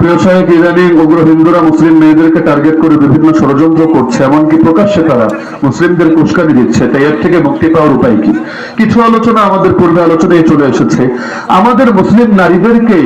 প্রিয় সাহেব ইদানিং উগ্র হিন্দুরা মুসলিম মেয়েদেরকে টার্গেট করে বিভিন্ন ষড়যন্ত্র করছে, এমনকি প্রকাশ্যে তারা মুসলিমদের উস্কানি দিচ্ছে। তাই এর থেকে মুক্তি পাওয়ার উপায় কি? কিছু আলোচনা আমাদের পূর্বে আলোচনায় চলে এসেছে। আমাদের মুসলিম নারীদেরকে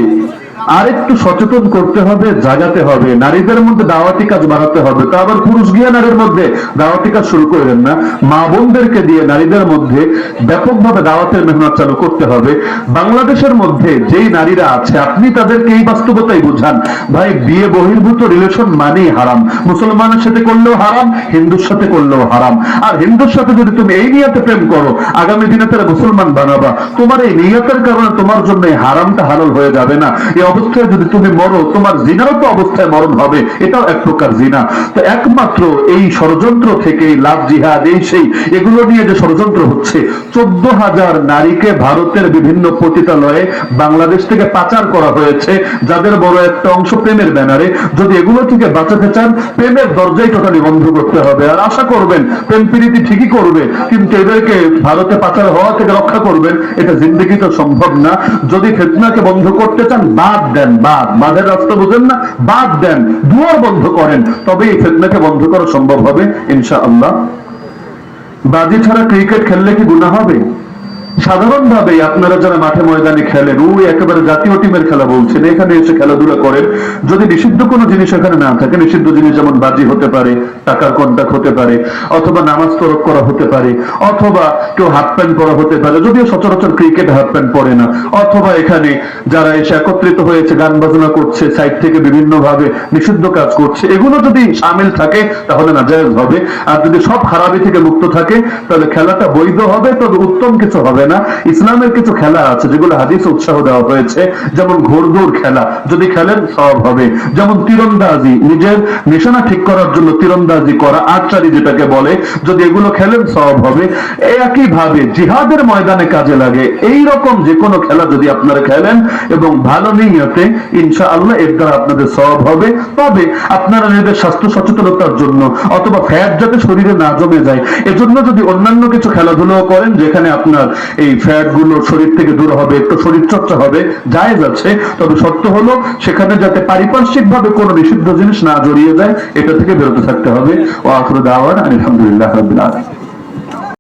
আরেকটু সচেতন করতে হবে, জাগাতে হবে। নারীদের মধ্যে দাওয়াতি কাজ বাড়াতে হবে। তা আবার পুরুষ গিয়া নারীর মধ্যে দাওয়াতি কাজ শুরু করেন না। মা বোনদেরকে দিয়ে নারীদের মধ্যে ব্যাপকভাবে দাওয়াতের মেহনত চালু করতে হবে। বাংলাদেশের মধ্যে যেই নারীরা আছে, আপনি তাদেরকে এই বাস্তবতাই বুঝান। ভাই, বিয়ে বহির্ভূত রিলেশন মানেই হারাম। মুসলমানের সাথে করলেও হারাম, হিন্দুর সাথে করলেও হারাম। আর হিন্দুর সাথে যদি তুমি এই নিয়তে প্রেম করো, আগামী দিনে তারা মুসলমান বানাবা। তোমার এই নিয়তের কারণে তোমার জন্য হারামটা হালাল হয়ে যাবে না। এই অবস্থায় যদি তুমি মরো, তোমার জিনারও তো অবস্থায় মরণ হবে। এটাও এক প্রকার জিনা। তো একমাত্র এই ষড়যন্ত্র থেকে লাভ, জিহাদ, এই সেই, এগুলো নিয়ে যে ষড়যন্ত্র হচ্ছে, চোদ্দ হাজার নারীকে ভারতের বিভিন্ন পতিতালয়ে বাংলাদেশ থেকে পাচার করা হয়েছে, যাদের বড় একটা অংশ প্রেমের ব্যানারে। যদি এগুলো থেকে বাঁচাতে চান, প্রেমের দরজাই টোটালি বন্ধ করতে হবে। আর আশা করবেন, প্রেম প্রীতি ঠিকই করবে, কিন্তু এদেরকে ভারতে পাচার হওয়া থেকে রক্ষা করবেন, এটা জিন্দগি তো সম্ভব না। যদি ফেতনাকে বন্ধ করতে চান, বাদ দেন, বাদ। বাদের রাস্তা বুঝেন না, বাদ দেন। দুয়ার বন্ধ করেন তবে এই ফেতনাকে বন্ধ করা সম্ভব হবে, ইনশাআল্লাহ। বাজি ছাড়া ক্রিকেট খেললে কি গুণা হবে? সাধারণভাবে আপনারা যারা মাঠে ময়দানে খেলেন ওই একেবারে জাতীয় টিমের খেলা বলছেন, এখানে এসে খেলাধুলা করেন। যদি নিষিদ্ধ কোনো জিনিস এখানে না থাকে, নিষিদ্ধ জিনিস যেমন বাজি হতে পারে, টাকার কন্টাক্ট হতে পারে, অথবা নামাজ তরক করা হতে পারে, অথবা কেউ হাফ প্যান্ট পরা হতে পারে, যদিও সচরাচর ক্রিকেট হাফ প্যান্ট পরে না, অথবা এখানে যারা এসে একত্রিত হয়েছে, গান বাজনা করছে সাইড থেকে বিভিন্ন ভাবে নিষিদ্ধ কাজ করছে, এগুলো যদি সামিল থাকে, তাহলে না জায়েজ হবে। আর যদি সব খারাপি থেকে মুক্ত থাকে, তাহলে খেলাটা বৈধ হবে, তবে উত্তম কিছু হবে। না ইসলামের কিছু খেলা আছে যেগুলো হাদিস উৎসাহ দেওয়া হয়েছে। যেমন ঘোড়দৌড় খেলা, যদি খেলেন সব হবে। যেমন তীরন্দাজি, নিজের নিশানা ঠিক করার জন্য তীরন্দাজি করা, আর্চারি যেটাকে বলে, যদি এগুলো খেলেন সব হবে। একই ভাবে জিহাদের ময়দানে কাজে লাগে। এই রকম যে কোনো খেলা যদি আপনারা খেলেন এবং ভালো নিয়তে ইনশা আল্লাহ এর দ্বারা আপনাদের সব হবে। তবে আপনারা নিজেদের স্বাস্থ্য সচেতনতার জন্য অথবা ফ্যাট যাতে শরীরে না জমে যায়, এজন্য যদি অন্যান্য কিছু খেলাধুলো করেন, যেখানে আপনার এই ফ্যাটগুলো শরীর থেকে দূর হবে, একটু শরীর চর্চা হবে, জায়েজ আছে। তবে সত্য হলো, সেখানে যাতে পারিপার্শ্বিক ভাবে কোনো নিষিদ্ধ জিনিস না জড়িয়ে যায়, এটা থেকে বেরোতে থাকতে হবে। ও আখর দাওয়ার আলহামদুলিল্লাহ রাব্বিল আলামিন।